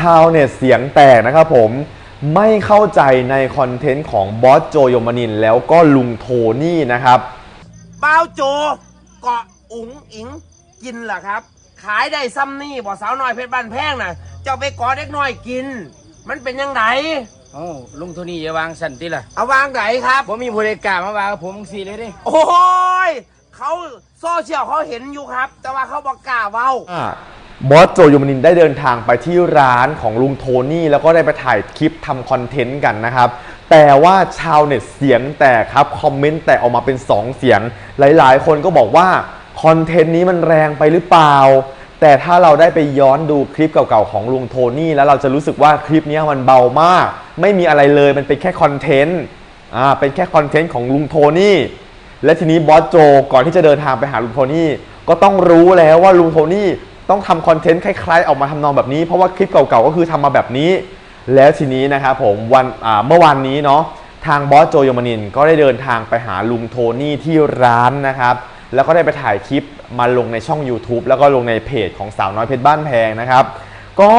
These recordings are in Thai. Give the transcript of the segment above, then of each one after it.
ชาวเน็ตเสียงแตกนะครับผมไม่เข้าใจในคอนเทนต์ของบอสโจโยมานินแล้วก็ลุงโทนี่นะครับบ้าวโจเกาะอุ๋งอิงกินเหรอครับ ขายได้ซ้ำนี่บ่สาวน้อยเพชรบ้านแพงน่ะ เจ้าไปเกาะเด็กน้อยกิน มันเป็นยังไงโอ้ลุงโทนี่อย่าวางสันติล่ะเอาวางไหนครับ ผมมีบริการมาวางกับผมสีเลยดิโอ้ยเขาโซเชียลเขาเห็นอยู่ครับ แต่ว่าเขาบอกกล้าเว้า บอสโจโยมานินได้เดินทางไปที่ร้านของลุงโทนี่ แล้วก็ได้ไปถ่ายคลิปทำคอนเทนต์กันนะครับ แต่ว่าชาวเน็ตเสียงแตกครับ คอมเมนต์แตกออกมาเป็น 2 เสียง หลายๆ คนก็บอกว่า คอนเทนต์นี้มันแรงไปหรือเปล่า แต่ถ้าเราได้ไปย้อนดูคลิปเก่าๆของลุงโทนี่ แล้วเราจะรู้สึกว่าคลิปนี้มันเบามาก ไม่มีอะไรเลยมันเป็นแค่คอนเทนต์อ่าเป็นแค่คอนเทนต์ของลุงโทนี่และทีนี้บอสโจก่อนที่จะเดินทางไปหาลุงโทนี่ก็ต้องรู้แล้วว่าลุงโทนี่ ต้องทำคอนเทนต์คล้ายๆ ออกมาทำนองแบบนี้ เพราะว่าคลิปเก่าๆก็คือทำมาแบบนี้ แล้วทีนี้นะครับผมวันเมื่อวานนี้เนาะทางบอสโจโยมานินก็ได้เดินทางไปหาลุงโทนี่ที่ร้านนะครับ แล้วก็ได้ไปถ่ายคลิปมาลงในช่อง YouTube แล้วก็ลงในเพจของสาวน้อยเพชรบ้านแพงนะครับ ก็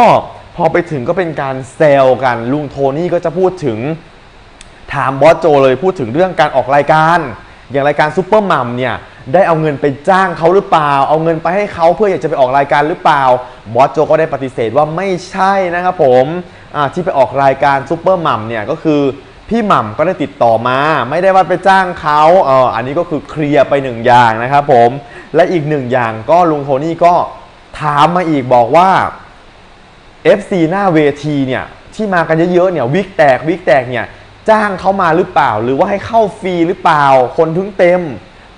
พอไปถึงก็เป็นการแซวกันลุงโทนี่ก็จะพูดถึงถามบอสโจเลยพูดถึงเรื่องการออกรายการ อย่างรายการซูเปอร์มัมเนี่ยได้เอาเงินไปจ้างเขาหรือเปล่า เอาเงินไปให้เขาเพื่ออยากจะไปออกรายการหรือเปล่าบอสโจก็ได้ปฏิเสธว่าไม่ใช่นะครับผมที่ไปออกรายการซูเปอร์มัมเนี่ยก็คือพี่หม่ำก็ได้ติดต่อมา ไม่ได้ว่าไปจ้างเขาเอออันนี้ก็คือเคลียร์ไปหนึ่งอย่างนะครับผมและอีกหนึ่งอย่างก็ลุงโทนี่ก็ถามมาอีกบอกว่า FC หน้าเวทีเนี่ยที่มากันเยอะๆเนี่ยวิกแตกวิกแตกเนี่ย จ้างเขามาหรือเปล่า หรือว่าให้เข้าฟรีหรือเปล่า คนถึงเต็ม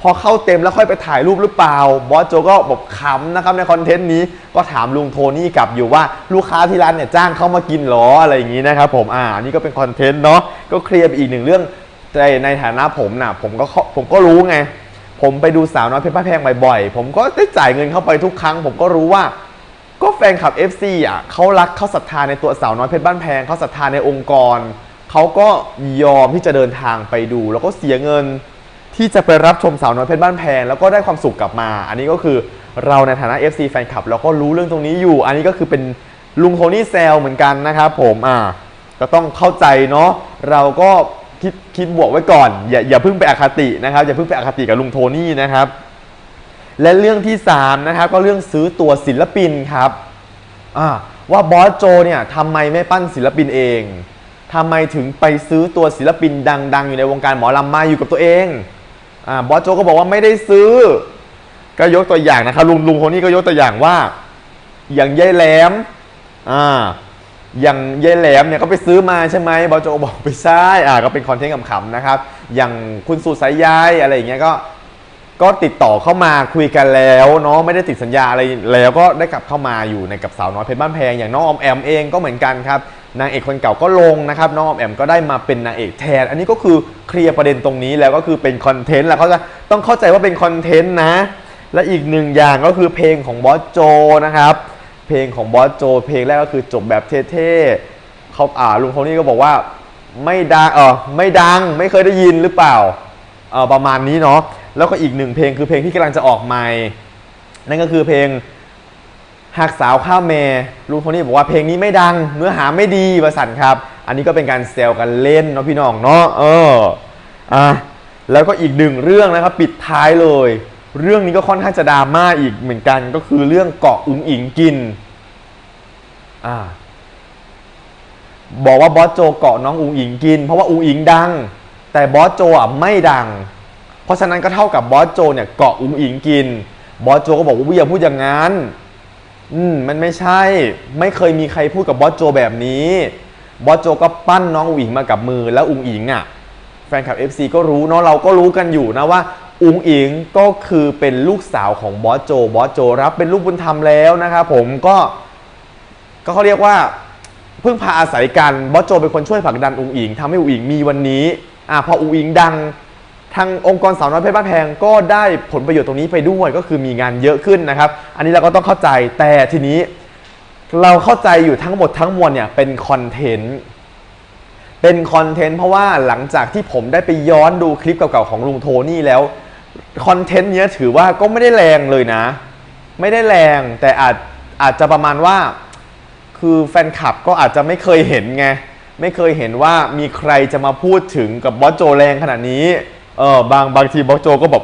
พอเข้าเต็มแล้วค่อยไปถ่ายรูปหรือเปล่า บอสโจก็บอกขำนะครับในคอนเทนต์นี้ก็ถามลุงโทนี่กลับอยู่ว่าลูกค้าที่ร้านเนี่ยจ้างเขามากินหรออะไรอย่างนี้นะครับผมอ่านี่ก็เป็นคอนเทนต์เนาะก็เคลียร์ไปอีกหนึ่งเรื่องแต่ในฐานะผมนะผมก็ผมก็รู้ไง ผมไปดูสาวน้อยเพชรบ้านแพงบ่อยๆผมก็ได้จ่ายเงินเข้าไปทุกครั้ง ผมก็รู้ว่าก็แฟนคลับ FC อะเขารักเขาศรัทธาในตัวสาวน้อยเพชรบ้านแพงเขาศรัทธาในองค์กร เขาก็ยอมที่จะเดินทางไปดู แล้วก็เสียเงินที่จะไปรับชมสาวน้อยเพชรบ้านแพงแล้วก็ได้ความสุขกลับมา อันนี้ก็คือเราในฐานะ FC แฟนคลับเราก็รู้เรื่องตรงนี้อยู่ อันนี้ก็คือเป็นลุงโทนี่แซลเหมือนกันนะครับผมอ่าก็ต้องเข้าใจเนาะเราก็คิดคิดบวกไว้ก่อน อย่าอย่าเพิ่งไปอคตินะครับอย่าเพิ่งไปอคติกับลุงโทนี่นะครับ และเรื่องที่3นะครับก็เรื่องซื้อตัวศิลปินครับอ่าว่าบอสโจเนี่ยทำไมไม่ปั้นศิลปินเอง ทำไมถึงไปซื้อตัวศิลปินดัง ๆ อยู่ในวงการหมอลำมาอยู่กับตัวเองอ่าบอสโจก็บอกว่าไม่ได้ซื้อ ก็ยกตัวอย่างนะครับลุงลุงคนนี้ก็ยกตัวอย่างว่า อย่างยายแหลมอ่าอย่างยายแหลมเนี่ยก็ไปซื้อมาใช่ไหมบอสโจบอกไม่ใช่อ่าก็เป็นคอนเทนต์ขำๆนะครับ อย่างคุณสุสายยายอะไรอย่างเงี้ยก็ก็ติดต่อเข้ามาคุยกันแล้วเนาะไม่ได้ติดสัญญาอะไรแล้วก็ได้กลับเข้ามาอยู่ในกับสาวน้อยเพชรบ้านแพงอย่างน้องออมแอมเองก็เหมือนกันครับ นางเอกคนเก่าก็ลงนะครับน้องออมแอมก็ได้มาเป็นนางเอกแทน อันนี้ก็คือเคลียร์ประเด็นตรงนี้แล้วก็คือเป็นคอนเทนต์แล้วเขาจะต้องเข้าใจว่าเป็นคอนเทนต์นะ และอีกหนึ่งอย่างก็คือเพลงของบอสโจนะครับเพลงของบอสโจ เพลงแรกก็คือจบแบบเท่ๆเขาอ่าลุงโทนี่ก็บอกว่าไม่ดังเออไม่ดังไม่เคยได้ยินหรือเปล่าเออประมาณนี้เนาะแล้วก็อีกหนึ่งเพลงคือเพลงที่กำลังจะออกใหม่ นั่นก็คือเพลง หักสาวข้ามเมลุงโทนี่บอกว่าเพลงนี้ไม่ดัง เนื้อหาไม่ดีประสันครับ อันนี้ก็เป็นการเซลกันเล่นเนาะพี่น้องเนาะเอออะแล้วก็อีกหนึ่งเรื่องนะครับปิดท้ายเลย เรื่องนี้ก็ค่อนข้างจะดราม่าอีกเหมือนกันก็คือเรื่องเกาะอุ๋งอิงกินอ่าบอกว่าบอสโจเกาะน้องอุ๋งอิงกิน เพราะว่าอุ๋งอิงดัง แต่บอสโจอะไม่ดัง เพราะฉะนั้นก็เท่ากับบอสโจเนี่ยเกาะอุ๋งอิงกิน บอสโจก็บอกว่าอย่าพูดอย่างนั้น อืมมันไม่ใช่ ไม่เคยมีใครพูดกับบอสโจแบบนี้ บอสโจก็ปั้นน้องอุ๋งอิงมากับมือแล้วอุ๋งอิงอะ แฟนคลับ FC ก็รู้เนาะเราก็รู้กันอยู่นะว่า อุ๋งอิงก็คือเป็นลูกสาวของบอสโจ บอสโจรับเป็นลูกบุญธรรมแล้วนะครับผมก็ก็เขาเรียกว่าเพึ่งพาอาศัยกันบอสโจเป็นคนช่วยผลักดันอุ๋งอิงทำให้อุ๋งอิงมีวันนี้อ่าพออุ๋งอิงดัง ทางองค์กรสาวน้อยเพชรบ้านแพงก็ได้ผลประโยชน์ตรงนี้ไปด้วยก็คือมีงานเยอะขึ้นนะครับ อันนี้เราก็ต้องเข้าใจแต่ทีนี้ เราเข้าใจอยู่ทั้งหมดทั้งมวลเนี่ยเป็นคอนเทนต์เป็นคอนเทนต์เพราะว่าหลังจากที่ผมได้ไปย้อนดูคลิปเก่าๆของลุงโทนี่แล้วคอนเทนต์เนี้ยถือว่าก็ไม่ได้แรงเลยนะ ไม่ได้แรงแต่อาจอาจจะประมาณว่าคคือแฟนคลับก็อาจจะไม่เคยเห็นไงไม่เคยเห็นว่ามีใครจะมาพูดถึงกับบอสโจแรงขนาดนี้ เออบางบางทีบอสโจก็แบบ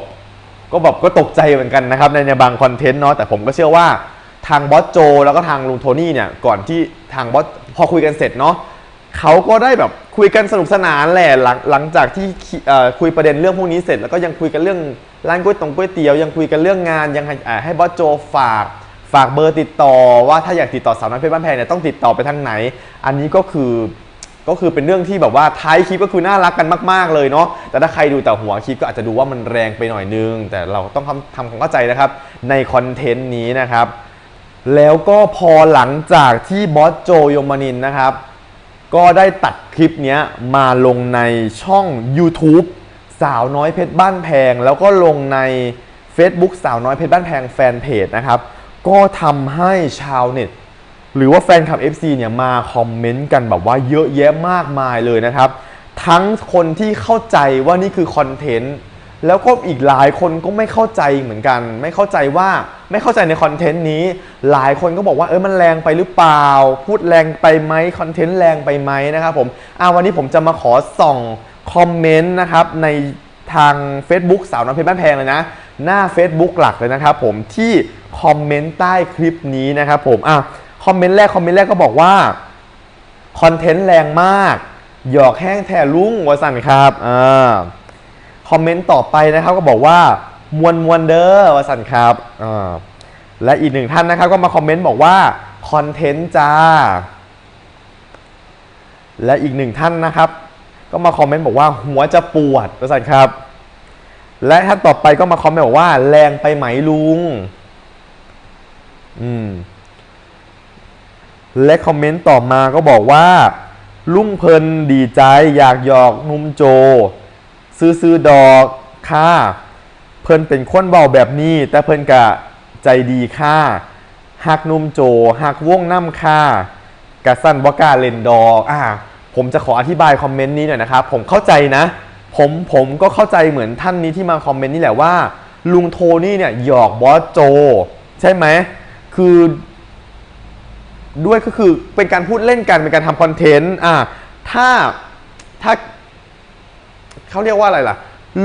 ก็แบบก็ตกใจเหมือนกันนะครับในในบางคอนเทนต์เนาะแต่ผมก็เชื่อว่าทางบอสโจแล้วก็ทางลุงโทนี่เนี่ยก่อนที่ทางบอสพอคุยกันเสร็จเนาะเขาก็ได้แบบคุยกันสนุกสนานแหละหลังหลังจากที่คุยประเด็นเรื่องพวกนี้เสร็จ แล้วก็ยังคุยกันเรื่องร้านก๋วยตงก๋วยเตี๋ยวยังคุยกันเรื่องงานยังให้ให้บอสโจฝากฝากเบอร์ติดต่อว่าถ้าอยากติดต่อสาวน้อยเพชรบ้านแพงเนี่ยต้องติดต่อไปทางไหน อันนี้ก็คือ ก็คือเป็นเรื่องที่แบบว่าท้ายคลิปก็คือน่ารักกันมาก ๆ เลยเนาะ แต่ถ้าใครดูแต่หัวคลิปก็อาจจะดูว่ามันแรงไปหน่อยนึง แต่เราต้องทำทำความเข้าใจนะครับในคอนเทนต์นี้นะครับ แล้วก็พอหลังจากที่บอสโจโยมานินนะครับ ก็ได้ตัดคลิปนี้มาลงในช่อง YouTube สาวน้อยเพชรบ้านแพง แล้วก็ลงใน Facebook สาวน้อยเพชรบ้านแพงแฟนเพจนะครับ ก็ทำให้ชาวเน็ต หรือว่าแฟนคลับ FC เนี่ยมาคอมเมนต์กันแบบว่าเยอะแยะมากมายเลยนะครับ ทั้งคนที่เข้าใจว่านี่คือคอนเทนต์แล้วก็อีกหลายคนก็ไม่เข้าใจเหมือนกัน ไม่เข้าใจว่าไม่เข้าใจในคอนเทนต์นี้ หลายคนก็บอกว่าเออมันแรงไปหรือเปล่า พูดแรงไปไหมคอนเทนต์แรงไปไหมนะครับผมอ่าวันนี้ผมจะมาขอส่องคอมเมนต์นะครับในทาง Facebook สาวน้ำเพชรบ้านแพงเลยนะ หน้า Facebook หลักเลยนะครับผมที่คอมเมนต์ใต้คลิปนี้นะครับผมอะ คอมเมนต์แรกคอมเมนต์แรกก็บอกว่าคอนเทนต์แรงมาก หยอกแห้งแท่ลุงวสันครับอ่าคอมเมนต์ต่อไปนะครับก็บอกว่ามวนมวนเดอร์วสันครับอ่าและอีกหนึ่งท่านนะครับก็มาคอมเมนต์บอกว่าคอนเทนต์จ้า และอีกหนึ่งท่านนะครับ ก็มาคอมเมนต์บอกว่าหัวจะปวดวสันครับ และท่านต่อไปก็มาคอมเมนต์บอกว่า แรงไปไหมลุง อืม และคอมเมนต์ต่อมาก็บอกว่า ลุงเพลินดีใจอยากหยอกนุ่มโจ ซื้อซื้อดอกค่าเพิ่นเป็นคนเบาแบบนี้ แต่เพิ่นกะใจดีค่าหักนุ่มโจหักวงน้ำค่ากะสั้นว่กล้าเล่นดอกอ่าผมจะขออธิบายคอมเมนต์นี้หน่อยนะครับผมเข้าใจนะ ผมผมก็เข้าใจเหมือนท่านนี้ที่มาคอมเมนต์นี่แหละว่า ลุงโทนี่เนี่ยหยอกบอสโจ ใช่ไหมคือ ด้วยก็คือเป็นการพูดเล่นกันเป็นการทำคอนเทนต์อ่าถ้าถ้าเขาเรียกว่าอะไรล่ะ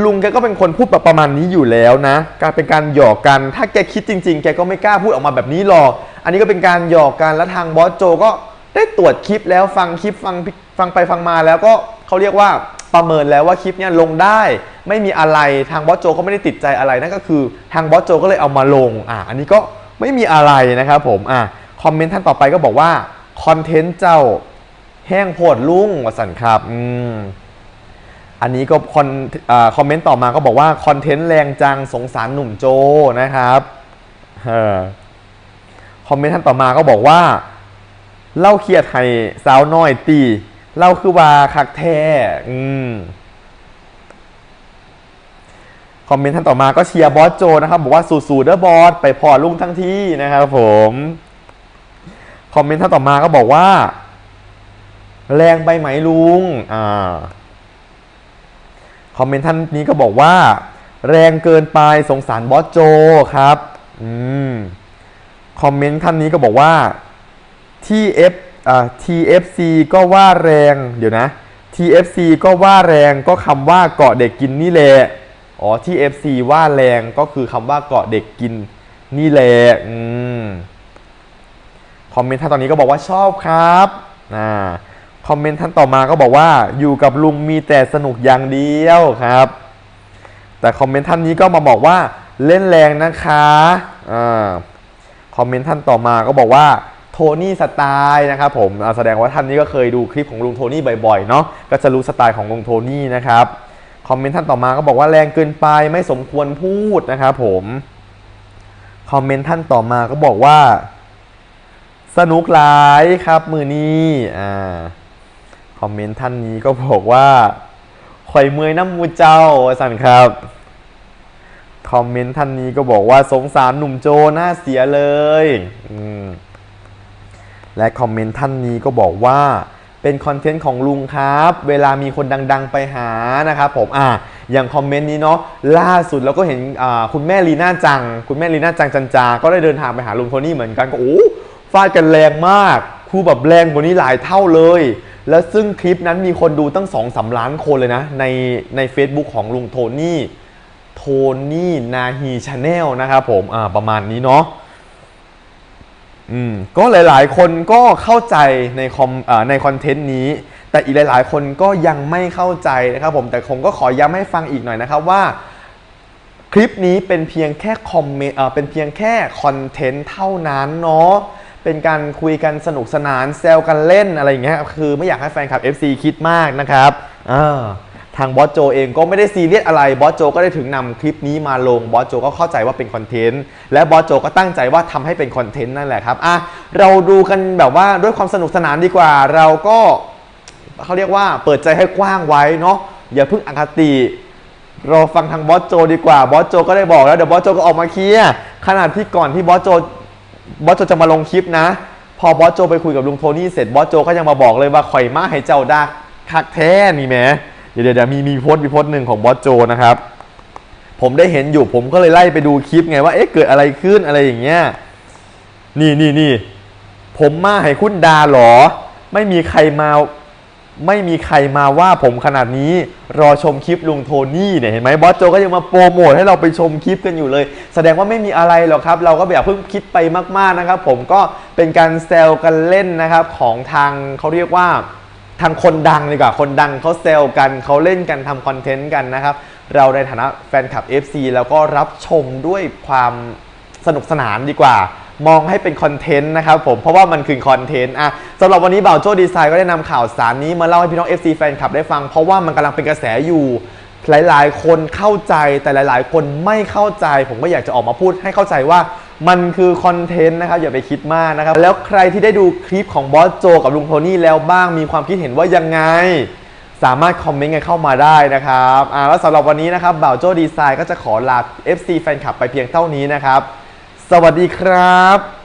ลุงแกก็เป็นคนพูดแบบประมาณนี้อยู่แล้วนะ การเป็นการหยอกกัน ถ้าแกคิดจริง ๆ แกก็ไม่กล้าพูดออกมาแบบนี้หรอก อันนี้ก็เป็นการหยอกกันแล้วทางบอสโจก็ได้ตรวจคลิปแล้วฟังคลิปฟังฟังไปฟังมาแล้วก็เขาเรียกว่าประเมินแล้วว่าคลิปเนี้ยลงได้ ไม่มีอะไรทางบอสโจก็ไม่ได้ติดใจอะไรนั่นก็คือ ทางบอสโจก็เลยเอามาลงอ่าอันนี้ก็ไม่มีอะไรนะครับผมอ่า อมเมนต์ท่านต่อไปก็บอกว่าคอนเทนต์เจ้าแห้งโพดลุ่งวสันครับอืมอันนี้ก็คอนอคอมเมนต์ต่อมาก็บอกว่าคอนเทนต์แรงจังสงสารหนุ่มโจนะครับเออคอมเมนต์ท่านต่อมาก็บอกว่า เล่าเครียดให้สาวน้อยตีเล่าคือว่าคักแท้อืมคอมเมนต์ท่านต่อมาก็เชียร์บอสโจนะครับ บอกว่าสู่ๆเด้อบอสไปพอลุงทั้งที่นะครับผม คอมเมนต์ท่านต่อมาก็บอกว่า แรงไปไหมลุงอ่าคอมเมนต์ท่านนี้ก็บอกว่า แรงเกินไปสงสารบอสโจครับอืมคอมเมนต์ท่านนี้ก็บอกว่า TF อ่า TFC ก็ว่าแรงเดี๋ยวนะ TFC ก็ว่าแรงก็คำว่าเกาะเด็กกินนี่แหละอ๋อ TFC ว่าแรงก็คือคำว่าเกาะเด็กกินนี่แหละอืม คอมเมนต์ท่านตอนนี้ก็บอกว่าชอบครับอ่าคอมเมนต์ท่านต่อมาก็บอกว่าอยู่กับลุงมีแต่สนุกอย่างเดียวครับ แต่คอมเมนต์ท่านนี้ก็มาบอกว่าเล่นแรงนะคะอ่าคอมเมนต์ท่านต่อมาก็บอกว่าโทนี่สไตล์นะครับผมแสดงว่าท่านนี้ก็เคยดูคลิปของลุงโทนี่บ่อยๆเนาะก็จะรู้สไตล์ของลุงโทนี่นะครับคอมเมนต์ท่านต่อมาก็บอกว่าแรงเกินไปไม่สมควรพูดนะครับผมคอมเมนต์ท่านต่อมาก็บอกว่า สนุกหลายครับ มือนี้อ่าคอมเมนต์ท่านนี้ก็บอกว่าข่อยเมยน้ำมูเจ้าสันครับคอมเมนต์ท่านนี้ก็บอกว่าสงสารหนุ่มโจหน้าเสียเลยอืมและคอมเมนต์ท่านนี้ก็บอกว่าเป็นคอนเทนต์ของลุงครับ เวลามีคนดังๆไปหานะครับผมอ่าอย่างคอมเมนต์นี้เนาะล่าสุดเราก็เห็นอ่าคุณแม่ลีน่าจัง คุณแม่ลีน่าจังจันจา ก็ได้เดินทางไปหาลุงโทนี่เหมือนกันก็โอ้ ฟาดกันแรงมากคือแบบแรงกว่านี้หลายเท่าเลย แล้วซึ่งคลิปนั้นมีคนดูตั้ง2องสาล้านคนเลยนะ ในใน Facebook ของลุงโทนี่โทนี่นาฮีชาแนลนะครับผมอ่าประมาณนี้เนาะอืมก็หลายๆ คนก็เข้าใจในคอมอ่อในคอนเทนต์นี้ แต่อีกหลาย ๆ คนก็ยังไม่เข้าใจนะครับผมแต่ผมก็ขอย้ำให้ฟังอีกหน่อยนะครับว่าคลิปนี้เป็นเพียงแค่คอมเมนต์เอ่อเป็นเพียงแค่คอนเทนต์เท่านั้นเนาะ เป็นการคุยกันสนุกสนานแซวกันเล่นอะไรอย่างเงี้ยคือไม่อยากให้แฟนคลับ FC คิดมากนะครับอ่าทางบอสโจเองก็ไม่ได้ซีเรียสอะไรบอสโจก็ได้ถึงนำคลิปนี้มาลงบอสโจก็เข้าใจว่าเป็นคอนเทนต์และบอสโจก็ตั้งใจว่าทำให้เป็นคอนเทนต์นั่นแหละครับอะเราดูกันแบบว่าด้วยความสนุกสนานดีกว่า เราก็เขาเรียกว่าเปิดใจให้กว้างไว้เนาะอย่าเพิ่งอคติรอฟังทางบอสโจดีกว่าบอสโจก็ได้บอกแล้วเดี๋ยวบอสโจก็ออกมาเคลียร์ขนาดที่ก่อนที่บอสโจ บอสโจจะมาลงคลิปนะ พอบอสโจไปคุยกับลุงโทนี่เสร็จบอสโจก็ยังมาบอกเลยว่าข่อยมาให้เจ้าดักคักแท้นี่แหมเดี๋ยวเดี๋ยวมีมีโพสต์มีโพสต์หนึ่งของบอสโจนะครับ ผมได้เห็นอยู่ผมก็เลยไล่ไปดูคลิปไงว่าเอ๊ะเกิดอะไรขึ้นอะไรอย่างเงี้ยนี่นี่นี่ผมมาให้คุณดาหรอ ไม่มีใครมา ไม่มีใครมาว่าผมขนาดนี้รอชมคลิปลุงโทนี่เนี่ยเห็นไหมบอสโจก็ยังมาโปรโมทให้เราไปชมคลิปกันอยู่เลย แสดงว่าไม่มีอะไรหรอกครับ เราก็อย่าเพิ่งคิดไปมากๆนะครับ ผมก็เป็นการแซวกันเล่นนะครับของทางเขาเรียกว่าทางคนดังดีกว่าคนดังเขาเซลกันเขาเล่นกันทำคอนเทนต์กันนะครับ เราในฐานะแฟนคลับ FC แล้วก็รับชมด้วยความสนุกสนานดีกว่า มองให้เป็นคอนเทนต์นะครับผมเพราะว่ามันคือคอนเทนต์อะสำหรับวันนี้บ่าวโจ้ดีไซน์ก็ได้นำข่าวสารนี้มาเล่าให้พี่น้อง FC แฟนคลับได้ฟัง เพราะว่ามันกำลังเป็นกระแสอยู่หลายๆ คนเข้าใจแต่หลาย ๆ คนไม่เข้าใจ ผมก็อยากจะออกมาพูดให้เข้าใจว่ามันคือคอนเทนต์นะครับอย่าไปคิดมากนะครับ แล้วใครที่ได้ดูคลิปของบอสโจกับลุงโทนี่แล้วบ้างมีความคิดเห็นว่ายังไง สามารถคอมเมนต์กันเข้ามาได้นะครับอ่าแล้วสำหรับวันนี้นะครับบ่าวโจ้ดีไซน์ก็จะขอลา FC แฟนคลับไปเพียงเท่านี้นะครับ สวัสดีครับ